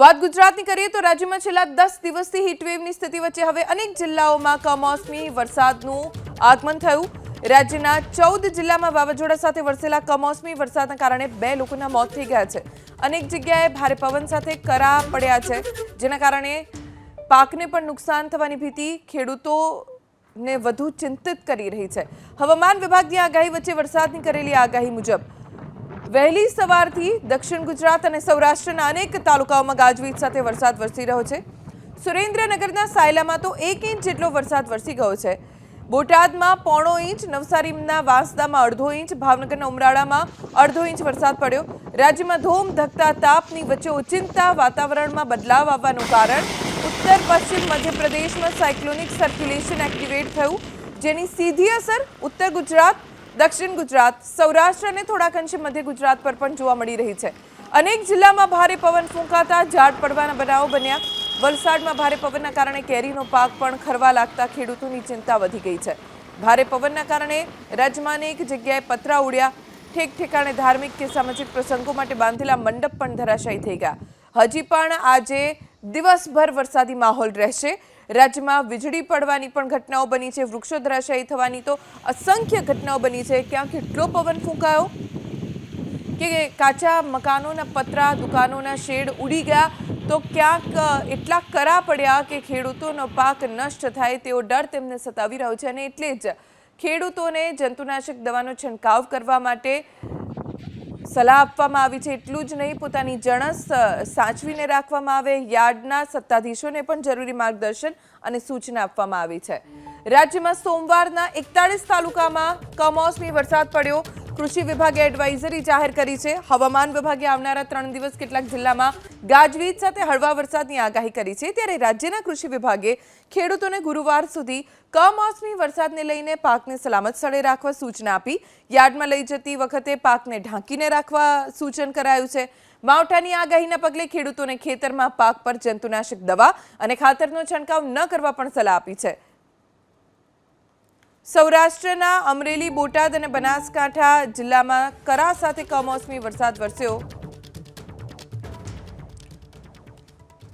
વાત ગુજરાતની કરીએ તો રાજ્યમાં છેલ્લા દસ દિવસથી હીટવેવની સ્થિતિ વચ્ચે હવે અનેક જિલ્લાઓમાં કમોસમી વરસાદનું આગમન થયું. રાજ્યના ચૌદ જિલ્લામાં વાવાઝોડા સાથે વરસેલા કમોસમી વરસાદના કારણે બે લોકોના મોત થઈ ગયા છે. અનેક જગ્યાએ ભારે પવન સાથે કરા પડ્યા છે, જેના કારણે પાકને પણ નુકસાન થવાની ભીતિ ખેડૂતોને વધુ ચિંતિત કરી રહી છે. હવામાન વિભાગની આગાહી વચ્ચે વરસાદની કરેલી આગાહી મુજબ વહેલી સવારથી દક્ષિણ ગુજરાત અને સૌરાષ્ટ્રના અનેક તાલુકાઓમાં ગાજવીજ સાથે વરસાદ વરસી રહ્યો છે. સુરેન્દ્રનગરના સાયલામાં તો એક ઇંચ જેટલો વરસાદ વરસી ગયો છે. બોટાદમાં પોણો ઇંચ, નવસારીના વાંસદામાં અડધો ઇંચ, ભાવનગરના ઉમરાળામાં અડધો ઇંચ વરસાદ પડ્યો. રાજ્યમાં ધોમ ધકતા તાપની વચ્ચે ઓચિંતા વાતાવરણમાં બદલાવ આવવાનું કારણ. ઉત્તર, પશ્ચિમ, મધ્યપ્રદેશમાં સાયક્લોનિક સર્ક્યુલેશન એક્ટિવેટ થયું, જેની સીધી અસર ઉત્તર ગુજરાત દક્ષિણ ગુજરાત, સૌરાષ્ટ્ર અને થોડાક અંશે મધ્ય ગુજરાત પર પણ જોવા મળી રહી છે. અનેક જિલ્લામાં ભારે પવન ફૂંકાતા ઝાડ પડવાના બનાવો બન્યા. વલસાડમાં ભારે પવનના કારણે કેરીનો પાક પણ ખરવા લાગતા ખેડૂતોની ચિંતા વધી ગઈ છે. ભારે પવનના કારણે રાજ્યમાં અનેક જગ્યાએ પતરા ઉડ્યા. ઠેક ઠેકાણે ધાર્મિક કે સામાજિક પ્રસંગો માટે બાંધેલા મંડપ પણ ધરાશાયી થઈ ગયા. હજી પણ આજે દિવસભર વરસાદી માહોલ રહેશે. રાજ્યમાં વીજળી પડવાની પણ ઘટનાઓ બની છે, વૃક્ષો ધરાશાયી થવાની તો અસંખ્ય ઘટનાઓ બની છે. ક્યાં કેટલો પવન ફૂંકાયો? કે કાચા મકાનોના પતરા, દુકાનોના શેડ ઉડી ગયા તો ક્યાંક એટલા કરા પડ્યા કે ખેડૂતોનો પાક નષ્ટ થાય તેવો ડર તેમને સતાવી રહ્યો છે. અને એટલે જ ખેડૂતોને જંતુનાશક દવાનો છંટકાવ કરવા માટે સલાહ આપવામાં આવી છે એટલું જ નહીં, પોતાની જણસ સાચવીને રાખવામાં આવે, યાર્ડના સત્તાધીશોને પણ જરૂરી માર્ગદર્શન અને સૂચના આપવામાં આવી છે. રાજ્યમાં સોમવારના એકતાળીસ તાલુકામાં કમોસમી વરસાદ પડ્યો. કૃષિ વિભાગે એડવાઇઝરી જાહેર કરી છે. હવામાન વિભાગે આવનારા ત્રણ દિવસ કેટલાક જિલ્લામાં ગાજવીજ સાથે હળવા વરસાદની આગાહી કરી છે. ત્યારે રાજ્યના કૃષિ વિભાગે ખેડૂતોને ગુરુવાર સુધી કમોસમી વરસાદને લઈને પાકને સલામત સ્થળે રાખવા સૂચના આપી. યાર્ડમાં લઈ જતી વખતે પાકને ઢાંકીને રાખવા સૂચન કરાયું છે. માવઠાની આગાહીના પગલે ખેડૂતોને ખેતરમાં પાક પર જંતુનાશક દવા અને ખાતરનો છંટકાવ ન કરવા પણ સલાહ આપી છે. સૌરાષ્ટ્રના અમરેલી, બોટાદ અને બનાસકાંઠા જિલ્લામાં કરા સાથે કમોસમી વરસાદ વરસ્યો.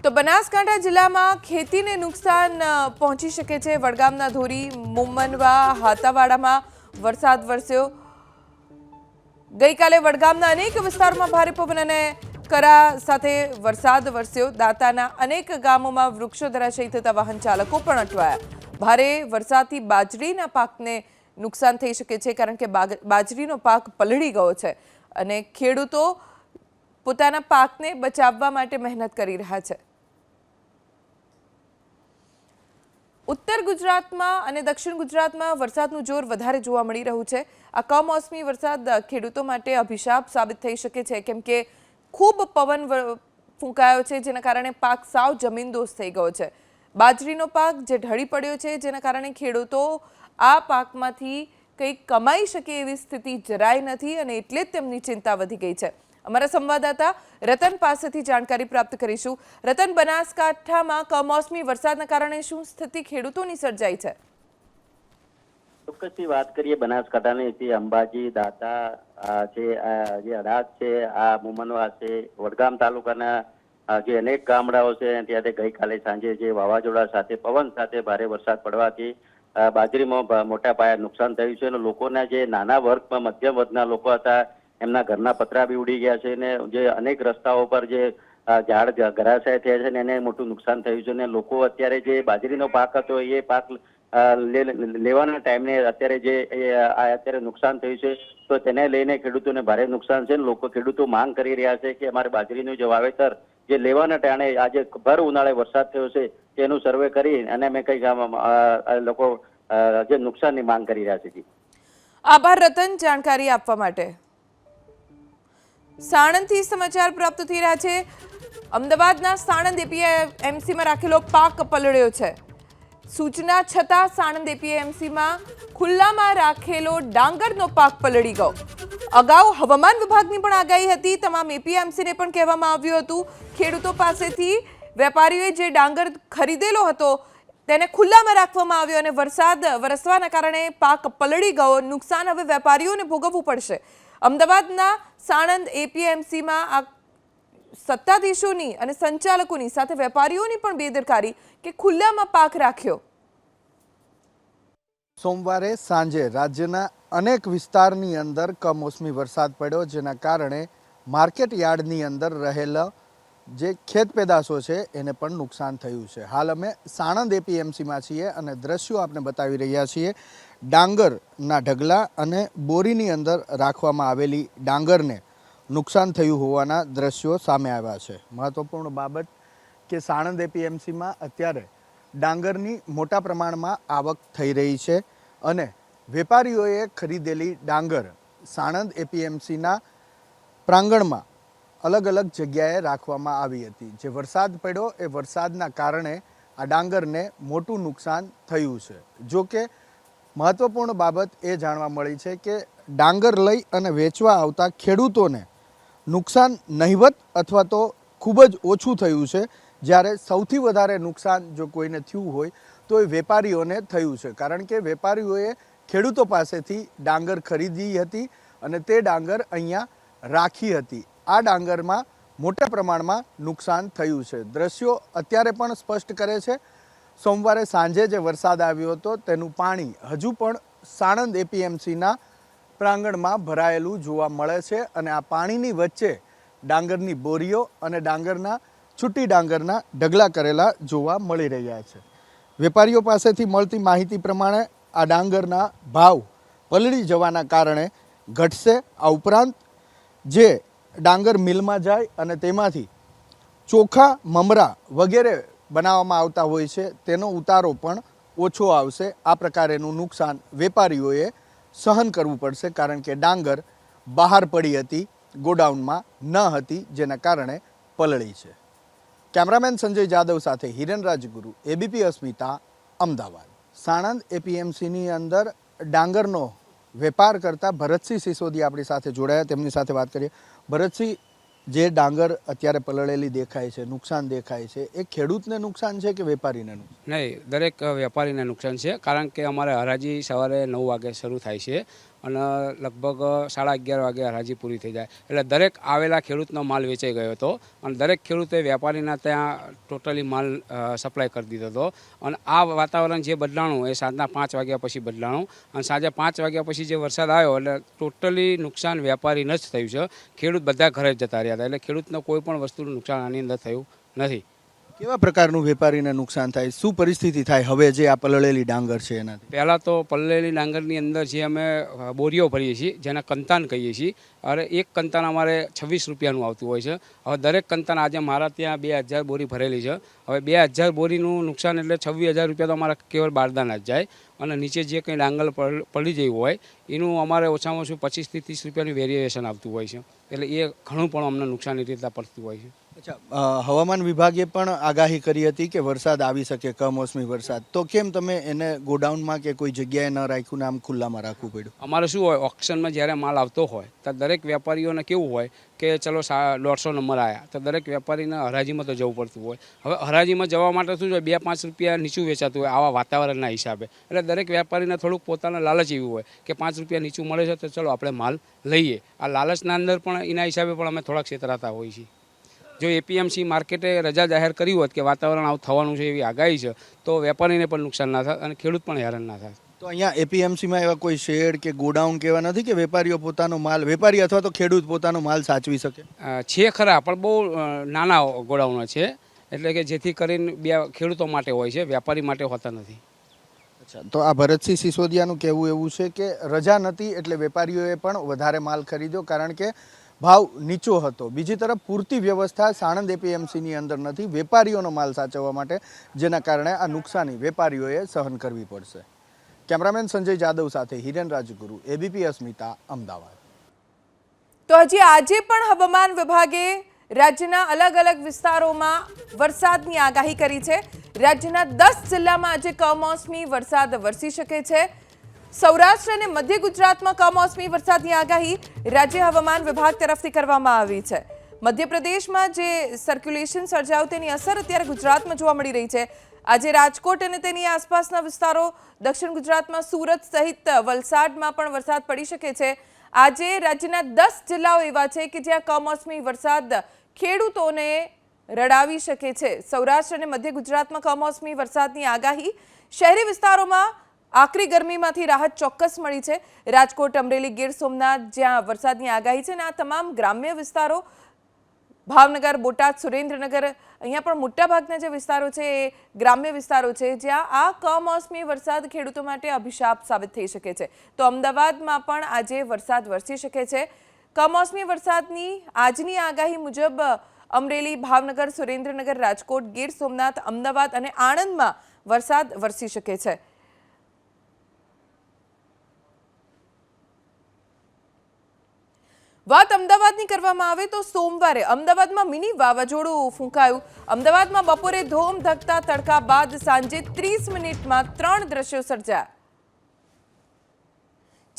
તો બનાસકાંઠા જિલ્લામાં ખેતીને નુકસાન પહોંચી શકે છે. વડગામના ધોરી, મુમનવા, હાતાવાડામાં વરસાદ વરસ્યો. ગઈકાલે વડગામના અનેક વિસ્તારોમાં ભારે પવન અને કરા સાથે વરસાદ વરસ્યો. દાંતાના અનેક ગામોમાં વૃક્ષો ધરાશયી થતા વાહન ચાલકો પણ અટવાયા. ભારે વરસાદથી બાજરીના પાકને નુકસાન થઈ શકે છે, કારણ કે બાજરીનો પાક પલળી ગયો છે અને ખેડૂતો પોતાના પાકને બચાવવા માટે મહેનત કરી રહ્યા છે. ઉત્તર ગુજરાતમાં અને દક્ષિણ ગુજરાતમાં વરસાદનું જોર વધારે જોવા મળી રહ્યું છે. આ કમોસમી વરસાદ ખેડૂતો માટે અભિશાપ સાબિત થઈ શકે છે, કેમ કે ખૂબ પવન ફૂંકાયો છે, જેના કારણે પાક સાવ જમીનદોસ્ત થઈ ગયો છે. બાજરીનો પાક જે ઢળી પડ્યો છે, જેના કારણે ખેડૂતો આ પાકમાંથી કંઈક કમાઈ શકે એવી સ્થિતિ જરાય નથી અને એટલે જ તેમની ચિંતા વધી ગઈ છે. અમારા સંવાદદાતા રતન પાસેથી જાણકારી પ્રાપ્ત કરીશું. રતન, બનાસકાંઠામાં કમોસમી વરસાદના કારણે શું સ્થિતિ ખેડૂતોની સર્જાઈ છે? ચોક્કસથી વાત કરીએ બનાસકાંઠાની, જે અંબાજી, દાતા છે જે અડાદ છે, આ મુમનવા છે, વડગામ તાલુકાના જે અનેક ગામડાઓ છે, ત્યાં ગઈકાલે સાંજે જે વાવાઝોડા સાથે, પવન સાથે ભારે વરસાદ પડવાથી બાજરીમાં મોટા પાયે નુકસાન થયું છે અને લોકોના જે નાના વર્ગમાં મધ્યમ વર્ગના લોકો હતા, એમના ઘરના પતરા બી ઉડી ગયા છે અને જે અનેક રસ્તાઓ પર જે ઝાડ ઘરાશાય થયા છે ને એને મોટું નુકસાન થયું છે અને લોકો અત્યારે જે બાજરીનો પાક હતો એ પાક લેવાના ટાઈમને અત્યારે જે અત્યારે નુકસાન થયું છે, તો તેને લઈને ખેડૂતોને ભારે નુકસાન છે લોકો ખેડૂતો માંગ કરી રહ્યા છે કે અમારે બાજરીનું જે વાવેતર જે લેવાના ટાણે આજે ભર ઉનાળે વરસાદ થયો છે, તેનું સર્વે કરી અને અમે કઈ લોકો જે નુકસાનની માંગ કરી રહ્યા છે આભાર રતન જાણકારી આપવા માટે. સાણંદથી સમાચાર પ્રાપ્ત થઈ રહ્યા છે. અમદાવાદના સાણંદ એપીએમસીમાં રાખેલો પાક પલળ્યો છે. સૂચના છતાં સાણંદ એપીએમસીમાં ખુલ્લામાં રાખેલો ડાંગરનો પાક પલળી ગયો. અગાઉ હવામાન વિભાગની પણ આગાહી હતી. તમામ એપીએમસીને પણ કહેવામાં આવ્યું હતું. ખેડૂતો પાસેથી વેપારીઓએ જે ડાંગર ખરીદેલો હતો, તેને ખુલ્લામાં રાખવામાં આવ્યો અને વરસાદ વરસવાના કારણે પાક પલળી ગયો. નુકસાન હવે વેપારીઓને ભોગવવું પડશે. અમદાવાદના સાણંદ એપીએમસીમાં આ સત્તાધીશોની અને સંચાલકોની સાથે વેપારીઓની પણ બેદરકારી કે ખુલ્લામાં પાક રાખ્યો. સોમવારે સાંજે રાજ્યના અનેક વિસ્તારની અંદર કમોસમી વરસાદ પડ્યો, જેના કારણે માર્કેટ યાર્ડની અંદર રહેલા જે ખેત પેદાશો છે, એને પણ નુકસાન થયું છે. હાલ અમે સાણંદ એપીએમસીમાં છીએ અને દ્રશ્યો આપણે બતાવી રહ્યા છીએ. ડાંગરના ઢગલા અને બોરીની અંદર રાખવામાં આવેલી ડાંગરને નુકસાન થયું હોવાના દ્રશ્યો સામે આવ્યા છે. મહત્વપૂર્ણ બાબત કે સાણંદ એપીએમસીમાં અત્યારે ડાંગરની મોટા પ્રમાણમાં આવક થઈ રહી છે અને વેપારીઓએ ખરીદેલી ડાંગર સાણંદ એપીએમસીના પ્રાંગણમાં અલગ અલગ જગ્યાએ રાખવામાં આવી હતી. જે વરસાદ પડ્યો એ વરસાદના કારણે આ ડાંગરને મોટું નુકસાન થયું છે. જો કે મહત્વપૂર્ણ બાબત એ જાણવા મળી છે કે ડાંગર લઈ અને વેચવા આવતા ખેડૂતોને નુકસાન નહિવત અથવા તો ખૂબ જ ઓછું થયું છે. જ્યારે સૌથી વધારે નુકસાન જો કોઈને થયું હોય, તો એ વેપારીઓને થયું છે. કારણ કે વેપારીઓએ ખેડૂતો પાસેથી ડાંગર ખરીદી હતી અને તે ડાંગર અહીંયા રાખી હતી. આ ડાંગરમાં મોટા પ્રમાણમાં નુકસાન થયું છે. દ્રશ્યો અત્યારે પણ સ્પષ્ટ કરે છે. સોમવારે સાંજે જે વરસાદ આવ્યો હતો, તેનું પાણી હજુ પણ સાણંદ એપીએમસીના પ્રાંગણમાં ભરાયેલું જોવા મળે છે અને આ પાણીની વચ્ચે ડાંગરની બોરીઓ અને ડાંગરના છૂટી ડાંગરના ઢગલા કરેલા જોવા મળી રહ્યા છે. વેપારીઓ પાસેથી મળતી માહિતી પ્રમાણે આ ડાંગરના ભાવ પલળી જવાના કારણે ઘટશે આ ઉપરાંત જે ડાંગર મિલમાં જાય અને તેમાંથી ચોખા, મમરા વગેરે બનાવવામાં આવતા હોય છે, તેનો ઉતારો પણ ઓછો આવશે. આ પ્રકારેનું નુકસાન વેપારીઓએ સહન કરવું પડશે કારણ કે ડાંગર બહાર પડી હતી, ગોડાઉનમાં ન હતી, જેના કારણે પલળી છે. કેમેરામેન સંજય જાદવ સાથે હિરણરાજ રાજગુરુ એબીપી અસ્મિતા, અમદાવાદ. સાણંદ એપીએમસીની અંદર ડાંગરનો વેપાર કરતા ભરતસિંહ સિસોદી આપણી સાથે જોડાયા. તેમની સાથે વાત કરીએ. ભરતસિંહ, જે ડાંગર અત્યારે પલળેલી દેખાય છે, નુકસાન દેખાય છે, એ ખેડૂતને નુકસાન છે કે વેપારીને નહીં, દરેક વેપારીને નુકસાન છે, કારણ કે અમારે હરાજી સવારે નવ વાગે શરૂ થાય છે. અને લગભગ સાડા અગિયાર વાગે હરાજી પૂરી થઈ જાય. એટલે દરેક આવેલા ખેડૂતનો માલ વેચાઈ ગયો હતો અને દરેક ખેડૂતે વેપારીના ત્યાં ટોટલી માલ સપ્લાય કરી દીધો હતો. અને આ વાતાવરણ જે બદલાણું, એ સાંજના પાંચ વાગ્યા પછી બદલાણું. અને સાંજે પાંચ વાગ્યા પછી જે વરસાદ આવ્યો, એટલે ટોટલી નુકસાન વેપારીને જ થયું છે. ખેડૂત બધા ઘરે જ જતા રહ્યા હતા, એટલે ખેડૂતને કોઈ પણ વસ્તુનું નુકસાન આની અંદર થયું નથી. કેવા પ્રકારનું વેપારીને નુકસાન થાય? શું પરિસ્થિતિ થાય હવે જે આ પલળેલી ડાંગર છે એનાથી? પહેલાં તો પલળેલી ડાંગરની અંદર જે અમે બોરીઓ ભરીએ છીએ, જેને કંતાન કહીએ છીએ. અરે, એક કંતાન અમારે છવ્વીસ રૂપિયાનું આવતું હોય છે. હવે દરેક કંતાન આજે મારા ત્યાં બે હજાર બોરી ભરેલી છે. હવે બે હજાર બોરીનું નુકસાન એટલે છવ્વીસ હજાર રૂપિયા તો અમારા કેવળ બારદાના જ જાય. અને નીચે જે કંઈ ડાંગર પડ- જઈ હોય, એનું અમારે ઓછામાં ઓછું પચીસથી ત્રીસ રૂપિયાનું વેરિએશન આવતું હોય છે. એટલે એ ઘણું પણ અમને નુકસાની રીતે પડતું હોય છે. હવામાન વિભાગે પણ આગાહી કરી હતી કે વરસાદ આવી શકે, કમોસમી વરસાદ. તો કેમ તમે એને ગોડાઉનમાં કે કોઈ જગ્યાએ ન રાખ્યું ને આમ ખુલ્લામાં રાખવું પડ્યું? અમારે શું હોય ઓક્શનમાં જ્યારે માલ આવતો હોય, તો દરેક વેપારીઓને કેવું હોય કે ચલો દોઢસો નંબર આવ્યા તો દરેક વેપારીને હરાજીમાં તો જવું પડતું હોય. હવે હરાજીમાં જવા માટે શું છે, બે પાંચ રૂપિયા નીચું વેચાતું હોય, આવા વાતાવરણના હિસાબે. એટલે દરેક વેપારીને થોડુંક પોતાના લાલચ એવું હોય કે પાંચ રૂપિયા નીચું મળે છે, તો ચલો આપણે માલ લઈએ. આ લાલચના અંદર પણ એના હિસાબે પણ અમે થોડાક છેતરાતા હોઈએ છીએ. જો એપીએમસી માર્કેટે રજા જાહેર કરી હોત કે વાતાવરણ આવું થવાનું છે એવી આગાહી છે તો વેપારીને પણ નુકસાન ના થાય અને ખેડૂત પણ હેરાન ના થાય. તો અહીંયા એપીએમસીમાં એવા કોઈ શેડ કે ગોડાઉન કેવા નથી કે વેપારીઓ પોતાનો માલ વેપારી અથવા તો ખેડૂત પોતાનો માલ સાચવી શકે? છે ખરા પણ બહુ નાના ગોડાઉનો છે એટલે કે જેથી કરીને બે ખેડૂતો માટે હોય છે વેપારી માટે હોતા નથી. અચ્છા તો આ ભરતસિંહ સિસોદિયાનું કહેવું એવું છે કે રજા નથી એટલે વેપારીઓએ પણ વધારે માલ ખરીદ્યો કારણ કે ભાવ નીચો હતો. બીજી તરફ પૂરતી વ્યવસ્થા સાણંદ એપીએમસીની અંદર નથી. વેપારીઓનો માલ સાચવવા માટે, જેના કારણે આ નુકસાની વેપારીઓએ સહન કરવી પડશે. કેમેરામેન સંજય જાદવ સાથે હિરેન રાજગુરુ એબીપી અસ્મિતા, અમદાવાદ. તો હજી આજે પણ હવામાન વિભાગે રાજ્યના અલગ અલગ વિસ્તારોમાં વરસાદની આગાહી કરી છે. રાજ્યના દસ જિલ્લામાં આજે કમોસમી વરસાદ વરસી શકે છે. સૌરાષ્ટ્ર અને મધ્ય ગુજરાતમાં કમોસમી વરસાદની આગાહી રાજ્ય હવામાન વિભાગ તરફથી કરવામાં આવી છે. મધ્યપ્રદેશમાં જે સર્ક્યુલેશન સર્જાયું તેની અસર અત્યારે ગુજરાતમાં જોવા મળી રહી છે. આજે રાજકોટ અને તેની આસપાસના વિસ્તારો, દક્ષિણ ગુજરાતમાં સુરત સહિત વલસાડમાં પણ વરસાદ પડી શકે છે. આજે રાજ્યના દસ જિલ્લાઓ એવા છે કે જ્યાં કમોસમી વરસાદ ખેડૂતોને રડાવી શકે છે. સૌરાષ્ટ્ર અને મધ્ય ગુજરાતમાં કમોસમી વરસાદની આગાહી શહેરી વિસ્તારોમાં આકરી ગરમીમાંથી રાહત ચોક્કસ મળી છે. રાજકોટ, અમરેલી, ગીર, સોમનાથ જ્યાં વરસાદની આગાહી છે અને આ તમામ ગ્રામ્ય વિસ્તારો, ભાવનગર, બોટાદ, સુરેન્દ્રનગર, અહીંયા પણ મોટાભાગના જે વિસ્તારો છે એ ગ્રામ્ય વિસ્તારો છે, જ્યાં આ કમોસમી વરસાદ ખેડૂતો માટે અભિશાપ સાબિત થઈ શકે છે. તો અમદાવાદમાં પણ આજે વરસાદ વરસી શકે છે. કમોસમી વરસાદની આજની આગાહી મુજબ અમરેલી, ભાવનગર, સુરેન્દ્રનગર, રાજકોટ, ગીર, સોમનાથ, અમદાવાદ અને આણંદમાં વરસાદ વરસી શકે છે. વાત અમદાવાદની કરવામાં આવે તો સોમવારે અમદાવાદમાં મિની વાવાઝોડું ફૂંકાયું. અમદાવાદમાં બપોરે ધોમ ધકતા તડકા બાદ સાંજે ત્રીસ મિનિટમાં ત્રણ દ્રશ્યો સર્જાયા.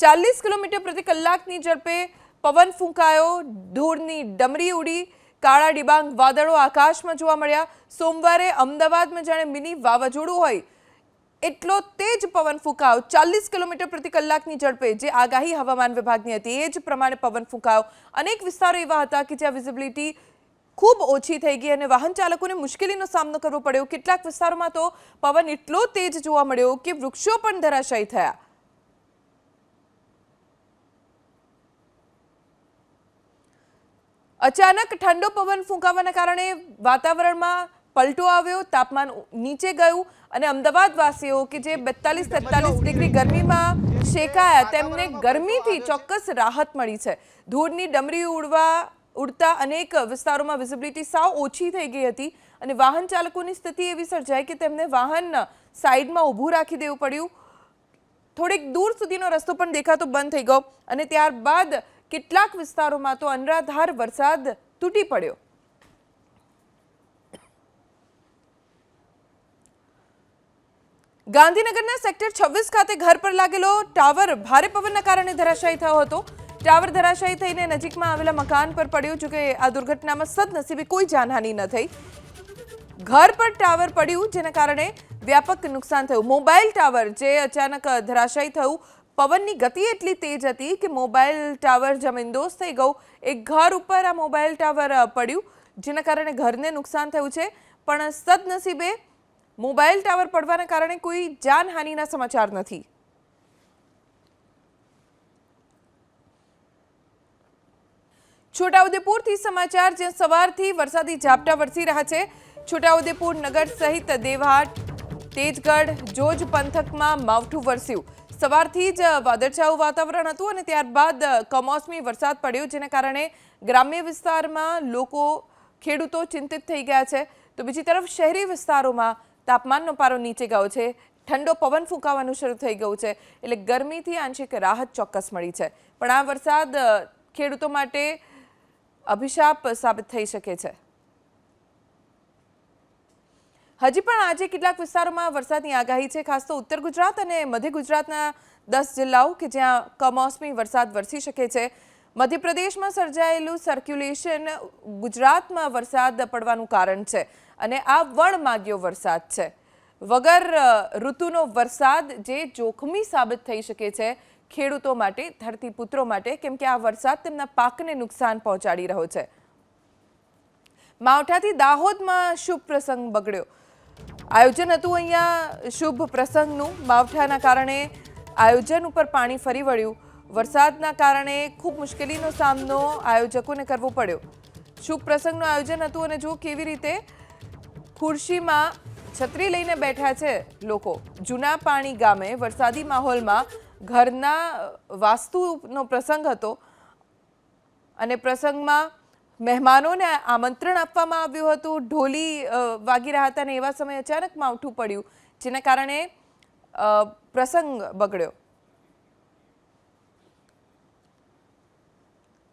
ચાલીસ કિલોમીટર પ્રતિ કલાકની ઝડપે પવન ફૂંકાયો, ધૂળની ડમરી ઉડી, કાળા ડિબાંગ વાદળો આકાશમાં જોવા મળ્યા. સોમવારે અમદાવાદમાં જાણે મિની વાવાઝોડું હોય એટલો તેજ પવન ફૂંકાવ. ચાલીસ કિલોમીટર પ્રતિ કલાકની ઝડપે જે આગાહી હવામાન વિભાગની હતી, એ જ પ્રમાણે પવન ફૂંકાવ. અનેક વિસ્તારો એવા હતા કે જ્યાં વિઝિબિલિટી ખૂબ ઓછી થઈ ગઈ અને વાહન ચાલકોને મુશ્કેલીનો સામનો કરવો પડ્યો. કેટલાક વિસ્તારોમાં તો પવન એટલો તેજ જોવા મળ્યો કે વૃક્ષો પણ ધરાશાયી થયા. અચાનક ઠંડો પવન ફૂંકાવાના કારણે વાતાવરણમાં પલટો આવ્યો, તાપમાન નીચે ગયું અને અમદાવાદવાસીઓ કે જે બેતાલીસ તેતાલીસ ડિગ્રી ગરમીમાં શેકાયા, તેમને ગરમીથી ચોક્કસ રાહત મળી છે. ધૂળની ડમરી ઉડવા, ઉડતા અનેક વિસ્તારોમાં વિઝિબિલિટી સાવ ઓછી થઈ ગઈ હતી અને વાહન ચાલકોની સ્થિતિ એવી સર્જાઈ કે તેમને વાહન સાઈડમાં ઊભું રાખી દેવું પડ્યું. થોડીક દૂર સુધીનો રસ્તો પણ દેખાતો બંધ થઈ ગયો અને ત્યારબાદ કેટલાક વિસ્તારોમાં તો અનરાધાર વરસાદ તૂટી પડ્યો. ગાંધીનગરના સેક્ટર છવ્વીસ ખાતે ઘર પર લાગેલો ટાવર ભારે પવનના કારણે ધરાશાયી થયો હતો. ટાવર ધરાશાયી થઈને નજીકમાં આવેલા મકાન પર પડ્યો જોકે આ દુર્ઘટનામાં સદનસીબે કોઈ જાનહાની ન થઈ. ઘર પર ટાવર પડ્યું, જેના કારણે વ્યાપક નુકસાન થયું. મોબાઈલ ટાવર, જે અચાનક ધરાશાયી થયું, પવનની ગતિ એટલી તેજ હતી કે મોબાઈલ ટાવર જમીનદોસ્ત થઈ ગયું. એક ઘર ઉપર આ મોબાઈલ ટાવર પડ્યું, જેના કારણે ઘરને નુકસાન થયું છે. પણ સદનસીબે મોબાઈલ ટાવર પડવાના કારણે કોઈ જાનહાનિના સમાચાર નથી. છોટાઉદેપુરથી સમાચાર, જ્યાં સવારથી વરસાદી ઝાપટા વરસી રહ્યા છે. છોટાઉદેપુર નગર સહિત દેવહાટ, તેજગઢ, જોજ પંથકમાં માવઠું વરસ્યું. સવારથી જ વાદળછાયું વાતાવરણ હતું અને ત્યારબાદ કમોસમી વરસાદ પડ્યો, જેના કારણે ગ્રામ્ય વિસ્તારમાં લોકો ખેડૂતો ચિંતિત થઈ ગયા છે. તો બીજી તરફ શહેરી વિસ્તારોમાં તાપમાનનો પારો નીચે ગયો છે. ઠંડો પવન ફૂંકાવાનું શરૂ થઈ ગયું છે. એટલે ગરમીથી આંશિક રાહત ચોક્કસ મળી છે. પણ આ વરસાદ ખેડૂતો માટે અભિશાપ સાબિત થઈ શકે છે. હજી પણ આજે કેટલાક વિસ્તારોમાં વરસાદની આગાહી છે. ખાસ તો ઉત્તર ગુજરાત અને મધ્ય ગુજરાતના દસ જિલ્લાઓ કે જ્યાં કમોસમી વરસાદ વરસી શકે છે. મધ્યપ્રદેશમાં સર્જાયેલું સર્ક્યુલેશન ગુજરાતમાં વરસાદ પડવાનું કારણ છે અને આ વણમાગ્યો વરસાદ છે. વગર ઋતુનો વરસાદ જે જોખમી સાબિત થઈ શકે છે ખેડૂતો માટે, ધરતીપુત્રો માટે, કેમ કે આ વરસાદ તેમના પાકને નુકસાન પહોંચાડી રહ્યો છે. માવઠાથી દાહોદમાં શુભ પ્રસંગ બગડ્યો. આયોજન હતું અહીંયા શુભ પ્રસંગનું. માવઠાના કારણે આયોજન ઉપર પાણી ફરી વળ્યું. વરસાદના કારણે ખૂબ મુશ્કેલીનો સામનો આયોજકોને કરવો પડ્યો. શુભ પ્રસંગનું આયોજન હતું અને જો કેવી રીતે ખુરશીમાં છત્રી લઈને બેઠા છે લોકો. જૂના પાણી ગામે વરસાદી માહોલમાં ઘરના વાસ્તુનો પ્રસંગ હતો અને પ્રસંગમાં મહેમાનોને આમંત્રણ આપવામાં આવ્યું હતું. ઢોલી વાગી રહ્યા હતા અને એવા સમયે અચાનક માવઠું પડ્યું, જેના કારણે પ્રસંગ બગડ્યો.